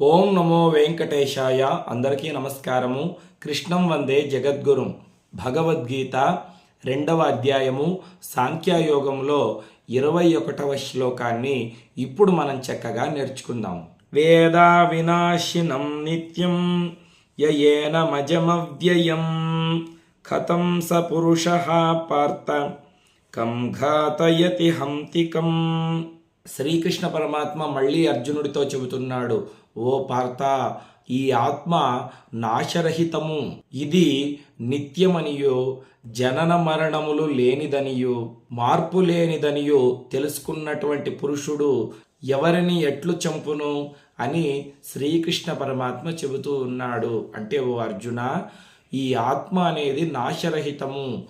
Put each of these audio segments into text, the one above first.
ఓం నమో వెంకటేశాయ. అందరికీ నమస్కారము. కృష్ణం వందే జగద్గురు. భగవద్గీత రెండవ అధ్యాయము సాంఖ్యయోగంలో ఇరవై ఒకటవ శ్లోకాన్ని ఇప్పుడు మనం చక్కగా నేర్చుకుందాం. వేదా వినాశినం నిత్యం యయేన మజమవ్యయం. కథం స పురుష పార్థ. కం ఘాతయతి హంతికం. శ్రీకృష్ణ పరమాత్మ మళ్ళీ అర్జునుడితో చెబుతున్నాడు. ఓ పార్త ఈ ఆత్మ నాశరహితము. ఇది నిత్యమనియో జనన మరణములు లేనిదనియో మార్పు లేనిదనియో తెలుసుకున్నటువంటి పురుషుడు ఎవరిని ఎట్లు చంపును అని శ్రీకృష్ణ పరమాత్మ చెబుతూ ఉన్నాడు. అంటే ఓ అర్జున ఈ ఆత్మ అనేది నాశరహితము.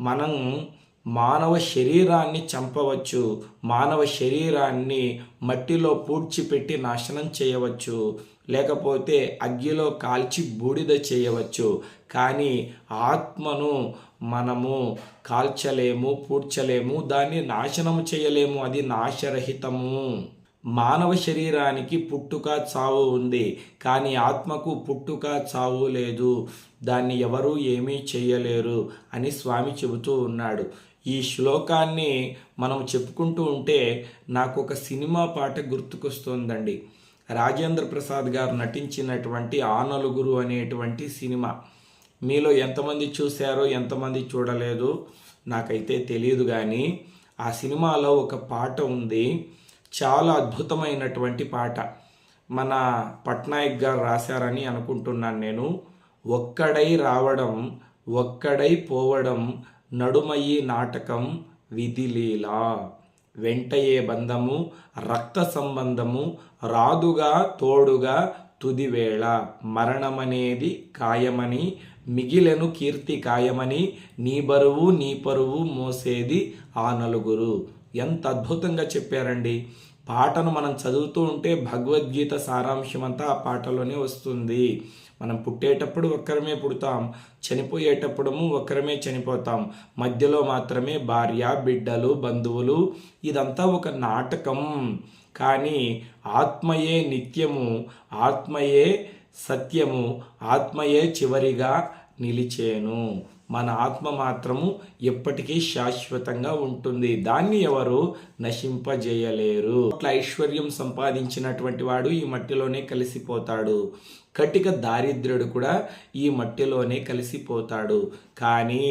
మనం మానవ శరీరాన్ని చంపవచ్చు. మానవ శరీరాన్ని మట్టిలో పూడ్చిపెట్టి నాశనం చేయవచ్చు. లేకపోతే అగ్గిలో కాల్చి బూడిద చేయవచ్చు. కానీ ఆత్మను మనము కాల్చలేము పూడ్చలేము దాన్ని నాశనం చేయలేము. అది నాశరహితము. మానవ శరీరానికి పుట్టుక చావు ఉంది. కానీ ఆత్మకు పుట్టుక చావు లేదు. దాన్ని ఎవరూ ఏమీ చేయలేరు అని స్వామి చెబుతూ ఉన్నాడు. ఈ శ్లోకాన్ని మనం చెప్పుకుంటూ ఉంటే నాకు ఒక సినిమా పాట గుర్తుకొస్తుందండి. రాజేంద్ర ప్రసాద్ గారు నటించినటువంటి ఆనలుగురు అనేటువంటి సినిమా. మీలో ఎంతమంది చూశారో ఎంతమంది చూడలేదు నాకైతే తెలియదు కానీ ఆ సినిమాలో ఒక పాట ఉంది. చాలా అద్భుతమైనటువంటి పాట. మన పట్నాయక్ గారు రాశారని అనుకుంటున్నాను నేను. ఒక్కడై రావడం ఒక్కడై పోవడం నడుమయి నాటకం విధిలీలా. వెంటయే బంధము రక్త సంబంధము రాదుగా తోడుగా తుదివేళ. మరణమనేది ఖాయమని మిగిలెను కీర్తి ఖాయమని నీ బరువు నీ పరువు మోసేది ఆ నలుగురు. ఎంత అద్భుతంగా చెప్పారండి. పాటను మనం చదువుతూ ఉంటే భగవద్గీత సారాంశం అంతా ఆ పాటలోనే వస్తుంది. మనం పుట్టేటప్పుడు ఒక్కరమే పుడతాం చనిపోయేటప్పుడము ఒక్కరమే చనిపోతాం. మధ్యలో మాత్రమే భార్య బిడ్డలు బంధువులు ఇదంతా ఒక నాటకం. కానీ ఆత్మయే నిత్యము ఆత్మయే సత్యము ఆత్మయే చివరిగా నిలిచేను. మన ఆత్మ మాత్రము ఎప్పటికీ శాశ్వతంగా ఉంటుంది. దాన్ని ఎవరు నశింపజేయలేరు. అట్లా ఐశ్వర్యం సంపాదించినటువంటి వాడు ఈ మట్టిలోనే కలిసిపోతాడు. కటిక దారిద్ర్యుడు కూడా ఈ మట్టిలోనే కలిసిపోతాడు. కానీ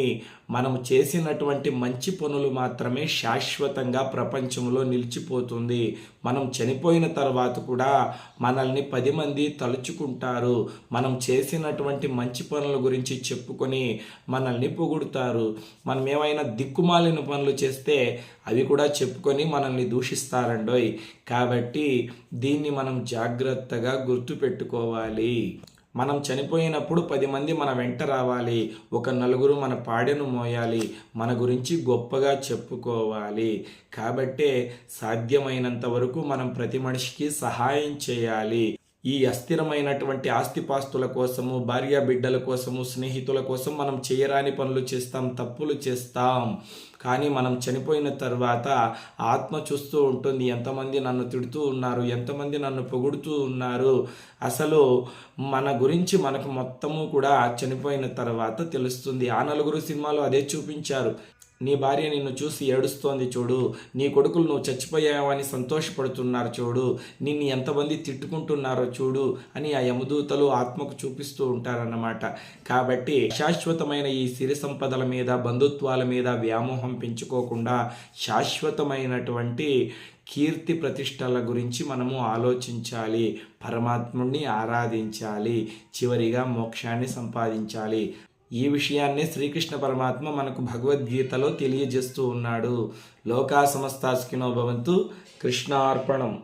మనం చేసినటువంటి మంచి పనులు మాత్రమే శాశ్వతంగా ప్రపంచంలో నిలిచిపోతుంది. మనం చనిపోయిన తర్వాత కూడా మనల్ని పది మంది తలుచుకుంటారు. మనం చేసినటువంటి మంచి పనుల గురించి చెప్పుకొని మనల్ని పొగుడుతారు. మనం ఏమైనా దిక్కుమాలిన పనులు చేస్తే అవి కూడా చెప్పుకొని మనల్ని దూషిస్తారండోయ్. కాబట్టి దీన్ని మనం జాగ్రత్తగా గుర్తుపెట్టుకోవాలి. మనం చనిపోయినప్పుడు పది మంది మన వెంట రావాలి. ఒక నలుగురు మన పాడెను మోయాలి. మన గురించి గొప్పగా చెప్పుకోవాలి. కాబట్టే సాధ్యమైనంత వరకు మనం ప్రతి మనిషికి సహాయం చేయాలి. ఈ అస్థిరమైనటువంటి ఆస్తిపాస్తుల కోసము భార్య బిడ్డల కోసము స్నేహితుల కోసం మనం చేయరాని పనులు చేస్తాం తప్పులు చేస్తాం. కానీ మనం చనిపోయిన తర్వాత ఆత్మ చూస్తూ ఉంటుంది ఎంతమంది నన్ను తిడుతూ ఉన్నారు ఎంతమంది నన్ను పొగుడుతూ ఉన్నారు. అసలు మన గురించి మనకు మొత్తము కూడా చనిపోయిన తర్వాత తెలుస్తుంది. ఆ నలుగురు సినిమాలు అదే చూపించారు. నీ భార్య నిన్ను చూసి ఏడుస్తోంది చూడు. నీ కొడుకులు నువ్వు చచ్చిపోయావని సంతోషపడుతున్నారు చూడు. నిన్ను ఎంతమంది తిట్టుకుంటున్నారో చూడు అని ఆ యమదూతలు ఆత్మకు చూపిస్తూ ఉంటారన్నమాట. కాబట్టి శాశ్వతమైన ఈ సిరి సంపదల మీద బంధుత్వాల మీద వ్యామోహం పెంచుకోకుండా శాశ్వతమైనటువంటి కీర్తి ప్రతిష్టల గురించి మనము ఆలోచించాలి. పరమాత్ముడిని ఆరాధించాలి. చివరిగా మోక్షాన్ని సంపాదించాలి. ఈ విషయాన్నే శ్రీకృష్ణ పరమాత్మ మనకు భగవద్గీతలో తెలియజేస్తూ ఉన్నాడు. లోకా సమస్తాస్కినో భవంతు కృష్ణార్పణం.